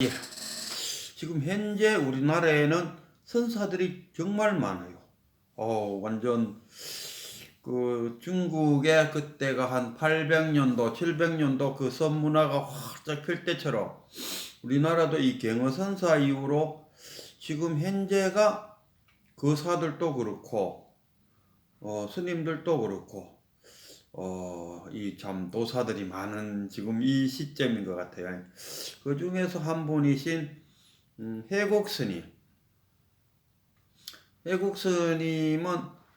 예. 지금 현재 우리나라에는 선사들이 정말 많아요. 어, 완전 그 중국의 그때가 한 800년도, 700년도 그 선문화가 활짝 필 때처럼 우리나라도 이 경어선사 이후로 지금 현재가 거사들도 그렇고 어, 스님들도 그렇고 어, 이 참 도사들이 많은 지금 이 시점인 것 같아요. 그 중에서 한 분이신 음, 해곡 스님. 해곡 스님은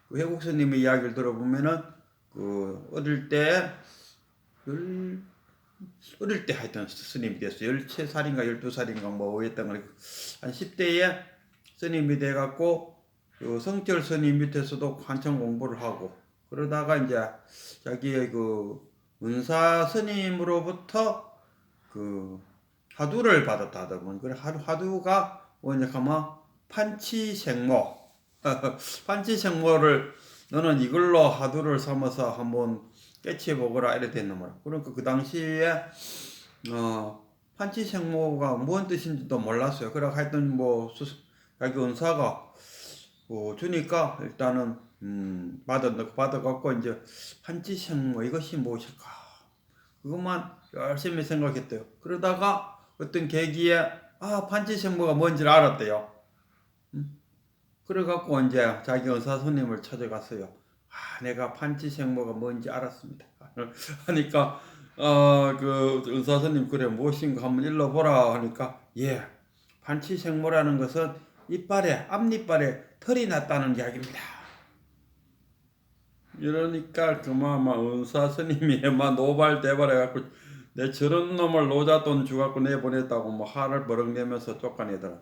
그 해곡 스님의 이야기를 들어보면은 그 어릴 때 열, 어릴 때 하여튼 스님이 됐어요. 13살인가 12살인가 뭐 했던 거한 10대에 스님이 돼갖고 그 성철 스님 밑에서도 한참 공부를 하고 그러다가 이제 자기의 그 은사 스님으로부터 그 화두를 받았다 하더군. 그래 하두 화두가 뭐냐 하면 판치생모. 판치생모를 너는 이걸로 화두를 삼아서 한번 깨치 보거라 이래 됐는 말이야. 그러니까 그 당시에 어 판치생모가 뭔 뜻인지도 몰랐어요. 그래 하여튼 뭐 수, 자기 은사가 어, 주니까 일단은 음, 받아 받아 갖고 이제 판치생모 이것이 무엇일까? 그것만 열심히 생각했대요. 그러다가 어떤 계기에 아 판치생모가 뭔지를 알았대요. 음? 그래갖고 이제 자기 의사 손님을 찾아갔어요. 아 내가 판치생모가 뭔지 알았습니다. 하니까 어그 의사 손님 그래 무엇인가 한번 일러보라 하니까 예 판치생모라는 것은 이빨에 앞니빨에 털이 났다는 이야기입니다. 이러니까 그마마 은사 스님이 막 노발대발 해 갖고 내 저런 놈을 노자돈 주갖고 내보냈다고 뭐 화를 버럭 내면서 쫓아내더라.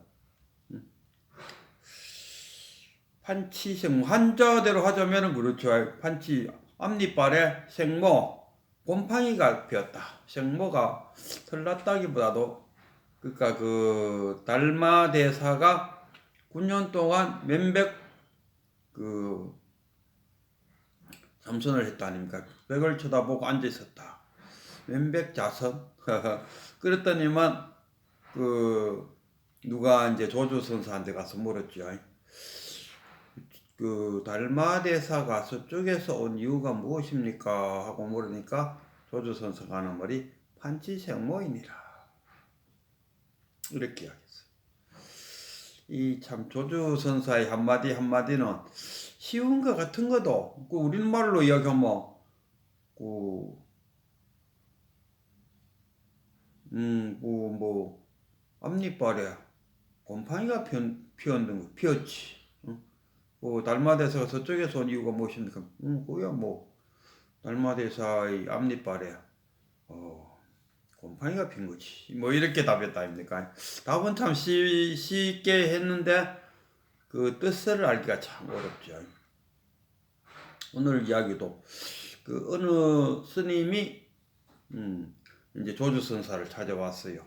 판치생 한자대로 하자면은 그렇죠. 판치 앞니빨에 생모 곰팡이가 피었다. 생모가 털났다기보다도 그러니까 그 달마 대사가 9년 동안 몇백 그 참선을 했다 아닙니까? 벽을 쳐다보고 앉아 있었다. 몇백 자선. 그랬더니만 그 누가 이제 조조 선사한테 가서 물었죠. 그 달마 대사가 서쪽에서 온 이유가 무엇입니까? 하고 물으니까 조조 선사가 하는 말이 판치생모이니라. 이렇게 이야기했어요. 이 참 조주 선사의 한마디 한마디는 쉬운 것 같은 것도 그 우리말로 이야기하면 그 음, 그 뭐 앞니빨에 곰팡이가 피었, 피었는 거 피었지. 응? 그 달마대사가 서쪽에서 온 이유가 무엇입니까? 음, 그야 뭐 달마대사의 앞니빨에 어, 곰팡이가 핀 거지. 뭐 이렇게 답했다 아닙니까? 답은 참 쉬, 쉽게 했는데 그 뜻을 알기가 참 어렵죠. 오늘 이야기도 그 어느 스님이 음 이제 조주선사를 찾아왔어요.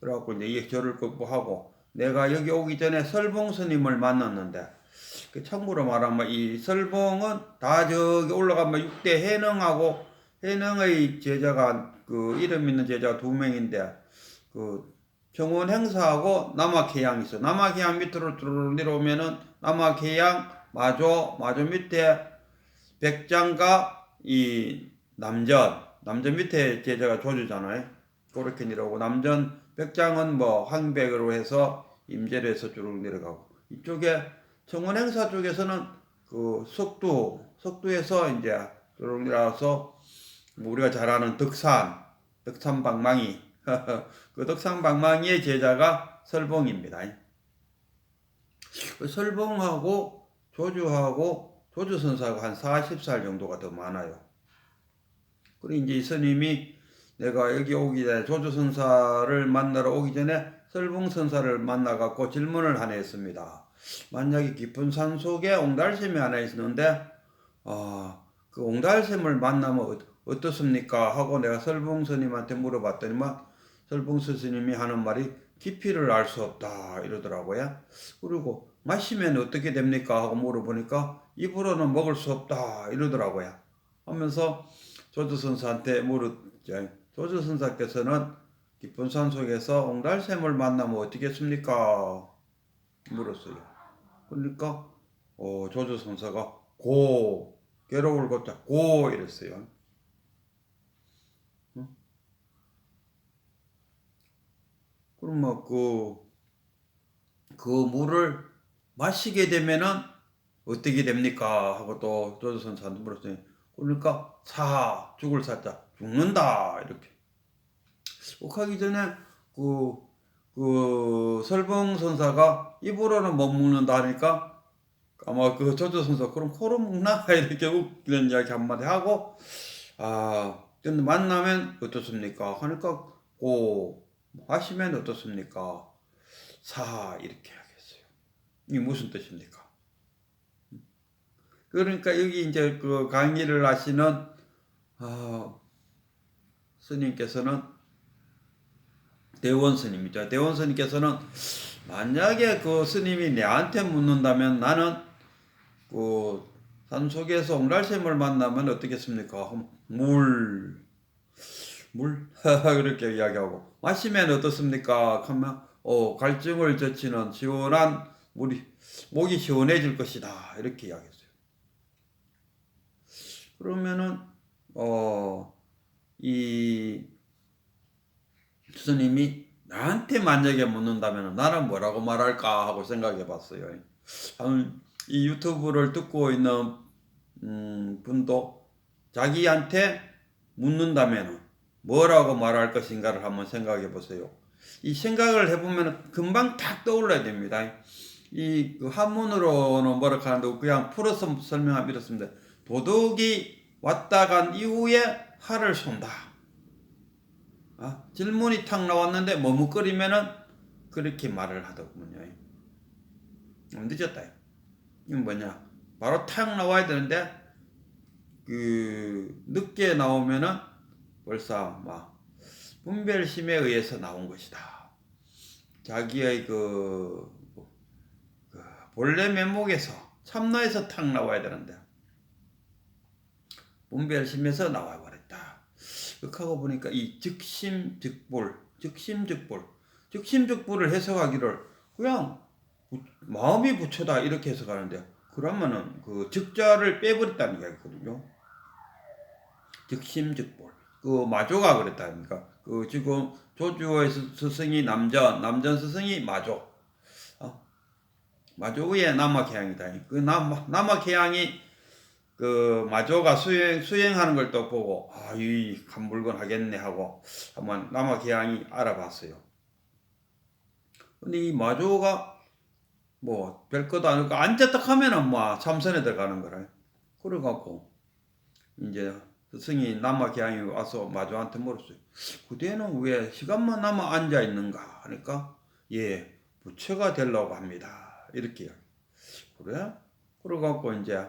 그래갖고 이제 이 절을 극복하고 내가 여기 오기 전에 설봉 스님을 만났는데 그 참고로 말하면 이 설봉은 다 저기 올라가면 6대 해능하고 해능의 제자가 그 이름 있는 제자가 두 명인데 그 정원 행사하고 남학해양 있어. 남학해양 밑으로 뚜루루 내려오면은 남학해양 마조 마조 밑에 백장과 이 남전 남전 밑에 제자가 조주잖아요. 그렇게 내려오고 남전 백장은 뭐 항백으로 해서 임제로 해서 쭉 내려가고 이쪽에 정원 행사 쪽에서는 그 속도 속도에서 이제 쭉 내려와서 뭐 우리가 잘 아는 덕산 덕산 방망이 그 덕산 방망이의 제자가 설봉입니다. 그 설봉하고 조주하고 조주 선사가 한 40살 정도가 더 많아요. 그리고 이제 이 스님이 내가 여기 오기 전에 조주 선사를 만나러 오기 전에 설봉 선사를 만나갖고 질문을 하나 했습니다. 만약에 깊은 산 속에 옹달샘이 하나 있는데, 아, 그 옹달샘을 만나면 어떻습니까? 하고 내가 설봉 스님한테 물어봤더니만 설봉 스님이 하는 말이 깊이를 알 수 없다 이러더라고요. 그리고 마시면 어떻게 됩니까? 하고 물어보니까 입으로는 먹을 수 없다 이러더라고요. 하면서 조주선사한테 물었죠. 조주선사께서는 깊은 산 속에서 옹달샘을 만나면 어떻겠습니까? 물었어요. 그러니까 어, 조조 선사가 고 괴로울 걷자 고 이랬어요. 그러면 그, 그 물을 마시게 되면은 어떻게 됩니까? 하고 또 조조 선 사한테 물었어요. 그러니까 사 죽을 사자 죽는다 이렇게. 옥하기 전에 그, 그 설봉 선사가 입으로는 못 먹는다 하니까 아마 그 조조 선사 그럼 코로 먹나 이렇게 웃기는 이야기 한마디 하고 아 근데 만나면 어떻습니까? 하니까 고 하시면 어떻습니까? 사 이렇게 하겠어요. 이게 무슨 뜻입니까? 그러니까 여기 이제 그 강의를 하시는 아, 스님께서는 대원 스님이죠. 대원 스님께서는 만약에 그 스님이 내한테 묻는다면 나는 그 산속에서 옹달샘을 만나면 어떻겠습니까? 물, 물 그렇게 이야기하고 마시면 어떻습니까? 하면 어 갈증을 젖히는 시원한 물이 목이 시원해질 것이다 이렇게 이야기했어요. 그러면은 어 이 스님이 나한테 만약에 묻는다면 나는 뭐라고 말할까 하고 생각해 봤어요. 이 유튜브를 듣고 있는 음, 분도 자기한테 묻는다면 뭐라고 말할 것인가를 한번 생각해 보세요. 이 생각을 해보면 금방 탁 떠올라야 됩니다. 이그 한문으로는 뭐라 하는데 그냥 풀어서 설명하면 이렇습니다. 도둑이 왔다 간 이후에 활을 쏜다. 아, 질문이 탁 나왔는데 머뭇거리면은 그렇게 말을 하더군요. 음, 늦었다. 이건 뭐냐? 바로 탁 나와야 되는데 그 늦게 나오면은 막 분별심에 의해서 나온 것이다. 자기의 그, 그 본래 면목에서 참나에서 탁 나와야 되는데 분별심에서 나와 버렸다. 그하고 보니까 이 즉심즉볼, 즉심즉볼, 즉심즉볼을 해석하기를 그냥 마음이 부처다 이렇게 해석하는데 그러면은 그 즉자를 빼버렸다는 이야기거든요. 즉심즉볼. 그 마조가 그랬다니까. 그 지금 조주의 스- 스승이 남전, 남전 스승이 마조. 어? 마조의 남악해양이다. 그 남, 남악해양이 그 마조가 수행 수행하는 걸 또 보고 아이한 물건 하겠네 하고 한번 남악해양이 알아봤어요. 근데 이 마조가 뭐 별것도 아니고 앉았다 하면은 뭐 참선에 들어가는 거라. 그래갖고 이제 스승이 남아기양이 와서 마조한테 물었어요. 그대는 왜 시간만 남아 앉아 있는가 하니까 예 부처가 되려고 합니다. 이렇게 그래? 그래갖고 이제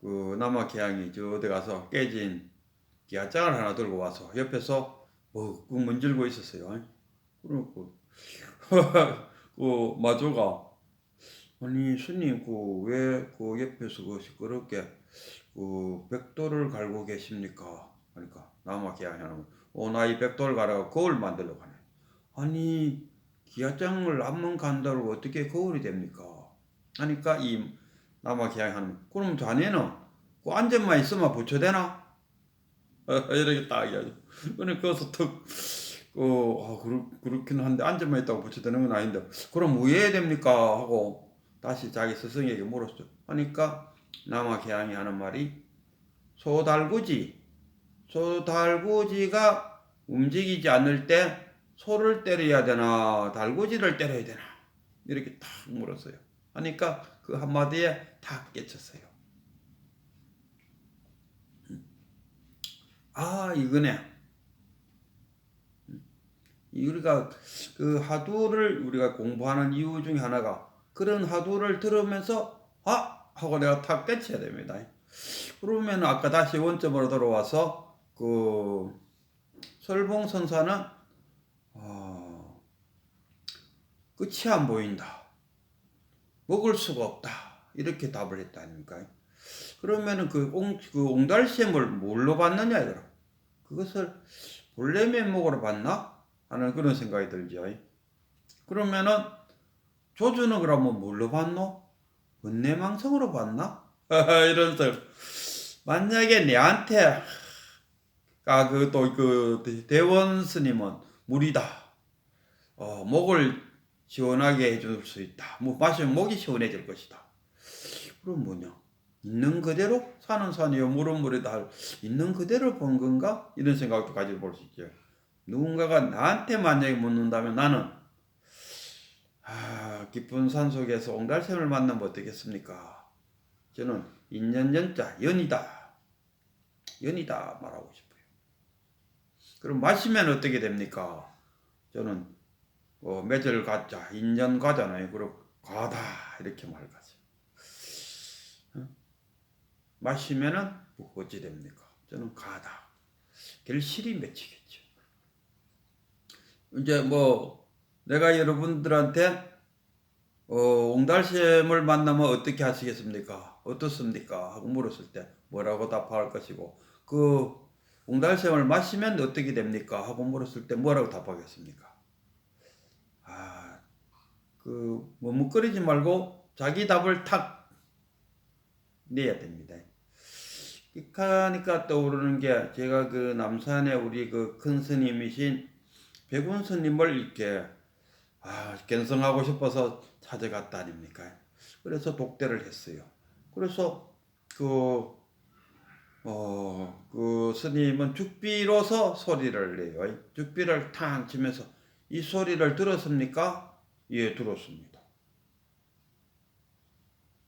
그 남아기양이 저 어디 가서 깨진 기아장을 하나 들고 와서 옆에서 뭐 문질고 있었어요. 그리고 그 마조가 아니 스님 그 왜 그 옆에서 그 시끄럽게 그 백돌을 갈고 계십니까? 그러니까 남아기양이 하는 어나 이 백돌 가라고 거울 만들려고 하네. 아니 기아장을 앞문 간다고 어떻게 거울이 됩니까? 하니까 이 남아기양이 하는 그럼 자네는 그 앉아만 있으면 부처되나? 이렇게 딱 이야기. 그러니 거기서 턱 어, 아, 그렇, 그렇긴 한데 앉아만 있다고 부처되는 건 아닌데 그럼 왜 해야 됩니까? 하고 다시 자기 스승에게 물었어. 하니까 남아계양이 하는 말이 소달구지 소달구지가 움직이지 않을 때 소를 때려야 되나 달구지를 때려야 되나 이렇게 탁 물었어요. 하니까 그 한마디에 탁 깨쳤어요. 아 이거네. 이 우리가 그 하두를 우리가 공부하는 이유 중에 하나가 그런 하두를 들으면서 아 하고 내가 탁 깨쳐야 됩니다. 그러면 아까 다시 원점으로 돌아와서 그 설봉 선사는 어, 끝이 안 보인다. 먹을 수가 없다. 이렇게 답을 했다 아닙니까? 그러면은 그, 옹, 그 옹달샘을 뭘로 받느냐 이거라. 그것을 본래 면목으로 봤나? 하는 그런 생각이 들죠. 그러면은 조주는 그러면 뭘로 봤노? 은내망성으로 봤나? 이런 생 만약에 내한테 또그 대원 스님은 물이다. 어 목을 시원하게 해줄 수 있다. 뭐 마시면 목이 시원해질 것이다. 그럼 뭐냐? 있는 그대로 사는 산이요 물은 물이다. 할 있는 그대로 본 건가? 이런 생각도 가지고 볼 수 있죠. 누군가가 나한테 만약에 묻는다면 나는 아, 깊은 산 속에서 옹달샘을 만나면 어떻겠습니까? 저는 인연연자 연이다. 연이다 말하고 싶어요. 그럼 마시면 어떻게 됩니까? 저는 어, 매절 가자 인연 가잖아요. 그리고 가다 이렇게 말가죠. 어? 마시면은 뭐 어찌 됩니까? 저는 가다. 결실이 맺히겠죠. 이제 뭐 내가 여러분들한테 어, 옹달샘을 만나면 어떻게 하시겠습니까? 어떻습니까? 하고 물었을 때 뭐라고 답할 것이고 그 옹달샘을 마시면 어떻게 됩니까? 하고 물었을 때 뭐라고 답하겠습니까? 아, 그 머뭇거리지 말고 자기 답을 탁 내야 됩니다. 하니까 떠오르는 게 제가 그 남산에 우리 그 큰 스님이신 백운 스님을 이렇게 아, 견성하고 싶어서 찾아갔다 아닙니까? 그래서 독대를 했어요. 그래서 그, 어, 그 스님은 죽비로서 소리를 내요. 죽비를 탕 치면서 이 소리를 들었습니까? 예, 들었습니다.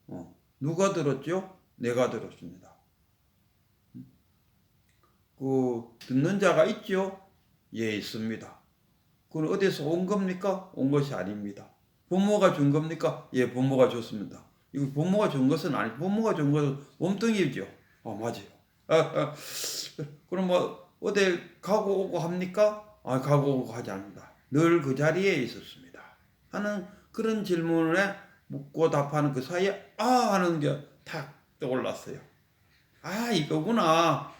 어, 누가 들었죠? 내가 들었습니다. 그 듣는 자가 있죠? 예, 있습니다. 그건 어디서 온 겁니까? 온 것이 아닙니다. 부모가 준 겁니까? 예, 부모가 줬습니다. 이거 부모가 준 것은 아니, 부모가 준 것은 몸뚱이죠. 아, 맞아요. 아, 아. 그럼 뭐, 어디 가고 오고 합니까? 아, 가고 오고 하지 않는다. 늘 그 자리에 있었습니다. 하는 그런 질문에 묻고 답하는 그 사이에, 아! 하는 게 탁 떠올랐어요. 아, 이거구나.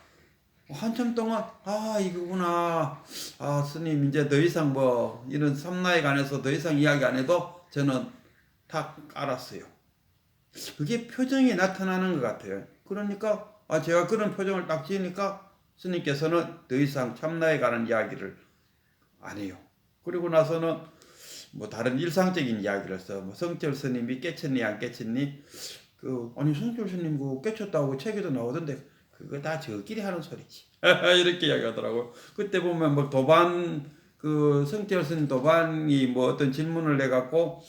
한참 동안 아 이거구나 아 스님 이제 더 이상 뭐 이런 삼나에 관해서 더 이상 이야기 안 해도 저는 딱 알았어요. 그게 표정이 나타나는 것 같아요. 그러니까 아 제가 그런 표정을 딱 지으니까 스님께서는 더 이상 참나에 관한 이야기를 안 해요. 그리고 나서는 뭐 다른 일상적인 이야기를 써. 뭐 성철 스님이 깨쳤니 안 깨쳤니? 그 아니 성철 스님 그 깨쳤다고 책에도 나오던데 그거 다 저끼리 하는 소리지. 이렇게 이야기하더라고요. 그때 보면 뭐 도반 그 성철 스님 도반이 뭐 어떤 질문을 내갖고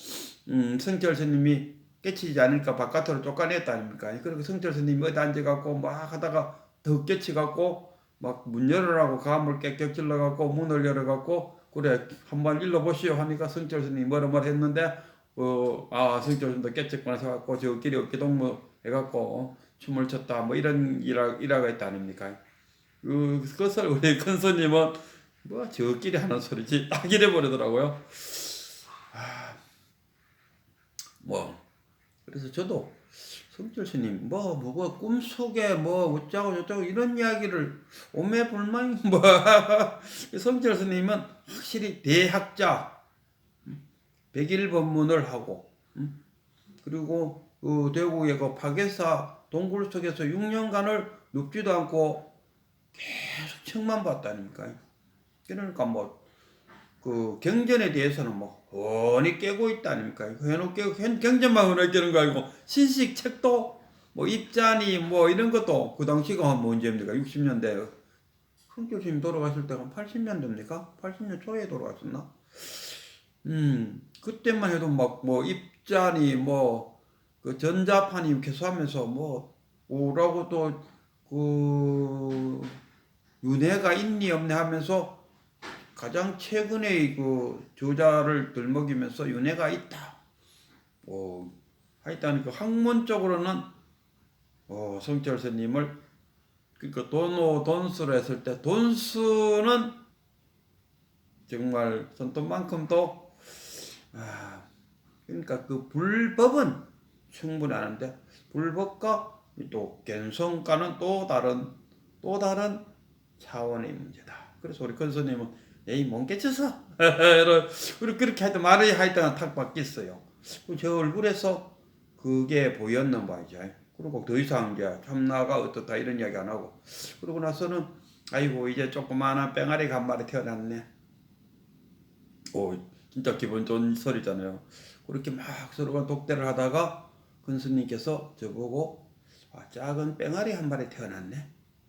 음 성철 스님이 깨치지 않을까 바깥으로 쫓아냈다 아닙니까? 그리고 성철 스님이 어디 앉아갖고 막 하다가 더 깨치갖고 막 문 열으라고 가물 깨끗 찔러갖고 문을 열어갖고 그래 한번 일러보시오 하니까 성철 스님이 뭐라 뭐라 했는데 어 아 성철 스님도 깨쳤구나 해갖고 저끼리 어깨동무 해갖고 춤을 췄다 뭐 이런 일화, 일화가 있다 아닙니까? 그, 그것을 우리 큰 스님은 뭐 저끼리 하는 소리지 딱 이래 버리더라고요. 아, 뭐 그래서 저도 성철 스님 뭐 뭐가 꿈속에 뭐 어쩌고 저쩌고 이런 이야기를 오매불망 뭐 성철 스님은 확실히 대학자 백일 법문을 하고 그리고 그 대구의 그 파괴사 동굴 속에서 6년간을 눕지도 않고 계속 책만 봤다니까. 그러니까 뭐, 그 경전에 대해서는 뭐, 훤히 깨고 있다니까. 해놓 깨고, 경전만 훤히 깨는 거 아니고, 신식 책도, 뭐, 입자니, 뭐, 이런 것도 그 당시가 한 언제입니까? 60년대. 성교수님 돌아가실 때가 80년대입니까? 80년 초에 돌아가셨나? 음, 그때만 해도 막, 뭐, 입자니, 뭐, 그 전자판이 개수하면서 뭐 오라고 또그 윤회가 있니 없니 하면서 가장 최근에 그 저자를 들먹이면서 윤회가 있다. 어, 하여튼 그 학문적으로는 어, 성철 스님을 그러니까 돈오 돈수로 했을 때 돈수는 정말 손톱만큼도 아, 그러니까 그 불법은 충분하는데 불법과 또 견성과는 또 다른 또 다른 차원의 문제다. 그래서 우리 큰 스님은 에이 못 깨쳐서 우리 그렇게 하여튼 말이 하여튼 탁 바뀌었어요. 그제 얼굴에서 그게 보였는 바이죠. 그리고 더 이상 이제 참나가 어떻다 이런 이야기 안 하고 그러고 나서는 아이고 이제 조그마한 한 마리 태어났네. 오 진짜 기분 좋은 소리잖아요. 그렇게 막 서로가 독대를 하다가 근스님께서 저보고 아, 작은 뺑아리 한 마리 태어났네.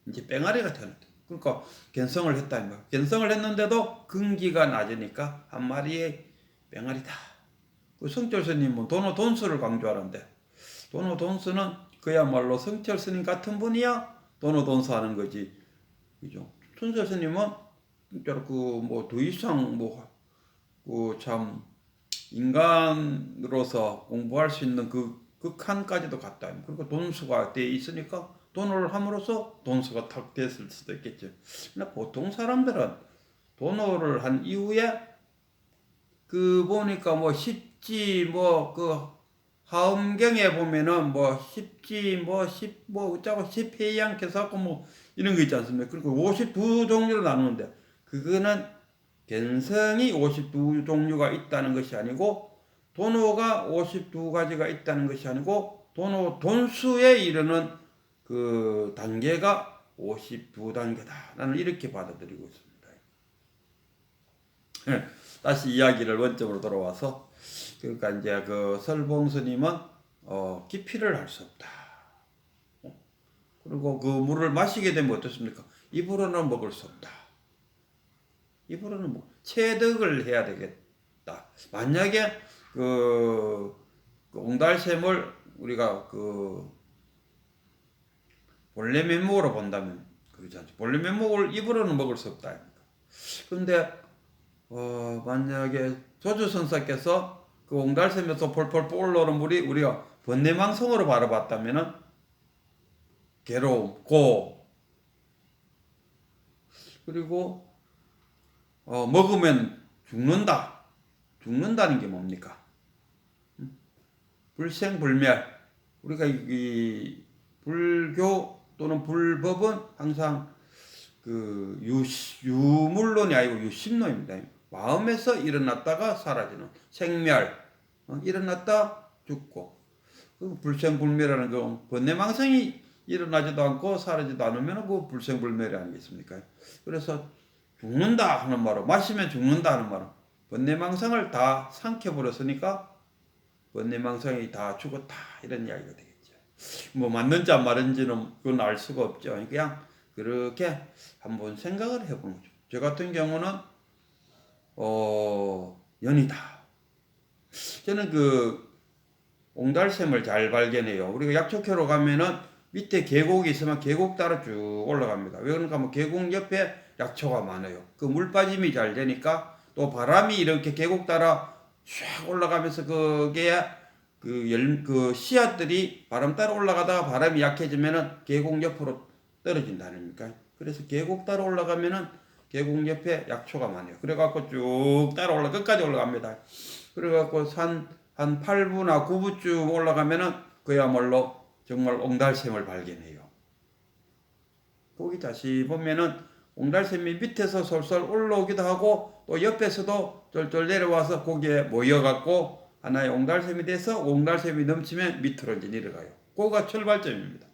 이제 뺑아리가 태어났다. 그러니까 견성을 했다 이 말. 견성을 했는데도 근기가 낮으니까 한 마리의 뺑아리다. 그 성철 스님은 도노 돈수를 강조하는데 도노 돈수는 그야말로 성철 스님 같은 분이야 도노 돈수 하는 거지. 그죠? 성철 스님은 진짜로 그뭐 더 이상 뭐그참 인간으로서 공부할 수 있는 그 극한까지도 갔다. 그리고 돈수가 돼 있으니까 돈을 함으로써 돈수가 탁 됐을 수도 있겠죠. 근데 보통 사람들은 돈을 한 이후에 그 보니까 뭐 십지 뭐 그 하음경에 보면은 뭐 십지 뭐 십뭐 어쩌고 십회양 개사고 뭐 이런 거 있지 않습니까? 그리고 52 종류로 나누는데 그거는 견성이 52 종류가 있다는 것이 아니고 돈호가 52가지가 있다는 것이 아니고 돈호 돈수에 이르는 그 단계가 52단계다. 나는 이렇게 받아들이고 있습니다. 예, 다시 이야기를 원점으로 돌아와서 그러니까 이제 그 설봉 스님은 어, 기피를 할 수 없다. 어? 그리고 그 물을 마시게 되면 어떻습니까? 입으로는 먹을 수 없다. 입으로는 뭐 체득을 해야 되겠다. 만약에 그, 그 옹달샘을 우리가 그 본래 면목으로 본다면 그러지 않죠. 본래 면목을 입으로는 먹을 수 없다. 근데 어, 만약에 조주선사께서 그 옹달샘에서 폴폴 올라오는 물이 우리가 번뇌망성으로 바라봤다면은 괴로움, 고 그리고 어, 먹으면 죽는다. 죽는다는 게 뭡니까? 음? 불생불멸. 우리가 이, 이 불교 또는 불법은 항상 그 유, 유물론이 아니고 유심론입니다. 마음에서 일어났다가 사라지는 생멸, 어, 일어났다 죽고 그 불생불멸이라는 거 번뇌망성이 일어나지도 않고 사라지도 않으면 그 불생불멸이 아니겠습니까? 그래서 죽는다 하는 말로 마시면 죽는다 하는 말로 번뇌망상을 다 삼켜버렸으니까 번뇌망상이 다 죽었다 이런 이야기가 되겠죠. 뭐 맞는지 안 맞는지는 그건 알 수가 없죠. 그냥 그렇게 한번 생각을 해보는 거죠. 저 같은 경우는 어 연이다. 저는 그 옹달샘을 잘 발견해요. 우리가 약초캐로 가면은 밑에 계곡이 있으면 계곡 따라 쭉 올라갑니다. 왜 그런가 하면 계곡 옆에 약초가 많아요. 그 물 빠짐이 잘 되니까 또 바람이 이렇게 계곡 따라 쫙 올라가면서 그게 그, 열, 그 씨앗들이 바람 따라 올라가다가 바람이 약해지면은 계곡 옆으로 떨어진다니까. 그래서 계곡 따라 올라가면은 계곡 옆에 약초가 많아요. 그래갖고 쭉 따라 올라 끝까지 올라갑니다. 그래갖고 산 한 8부나 9부쯤 올라가면은 그야말로 정말 옹달샘을 발견해요. 거기 다시 보면은 옹달샘이 밑에서 솔솔 올라오기도 하고 또 옆에서도 쫄쫄 내려와서 거기에 모여갖고 하나의 옹달샘이 돼서 옹달샘이 넘치면 밑으로 이제 내려가요. 그거가 출발점입니다.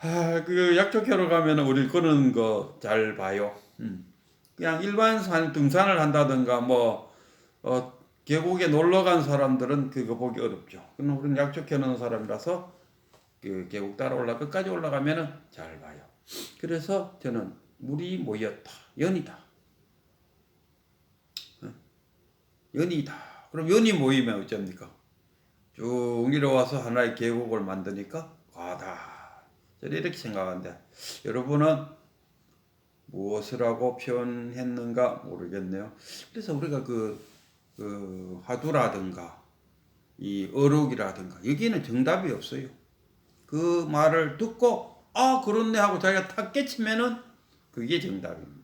아, 그 약초캐로 가면 우리 그런 거 잘 봐요. 음. 그냥 일반 산 등산을 한다든가 뭐 어, 계곡에 놀러 간 사람들은 그거 보기 어렵죠. 그러나 우리는 약초캐 놓은 사람이라서 그 계곡 따라 올라 끝까지 올라가면은 잘 봐요. 그래서 저는 물이 모였다. 연이다. 어? 연이다. 그럼 연이 모이면 어쩝니까? 쭉 내려와서 하나의 계곡을 만드니까 과다. 저는 이렇게 생각하는데 여러분은 무엇을 하고 표현했는가 모르겠네요. 그래서 우리가 그, 그 화두라든가 이 어록이라든가 여기는 정답이 없어요. 그 말을 듣고 아 그렇네 하고 자기가 탁 깨치면은 그게 정답입니다.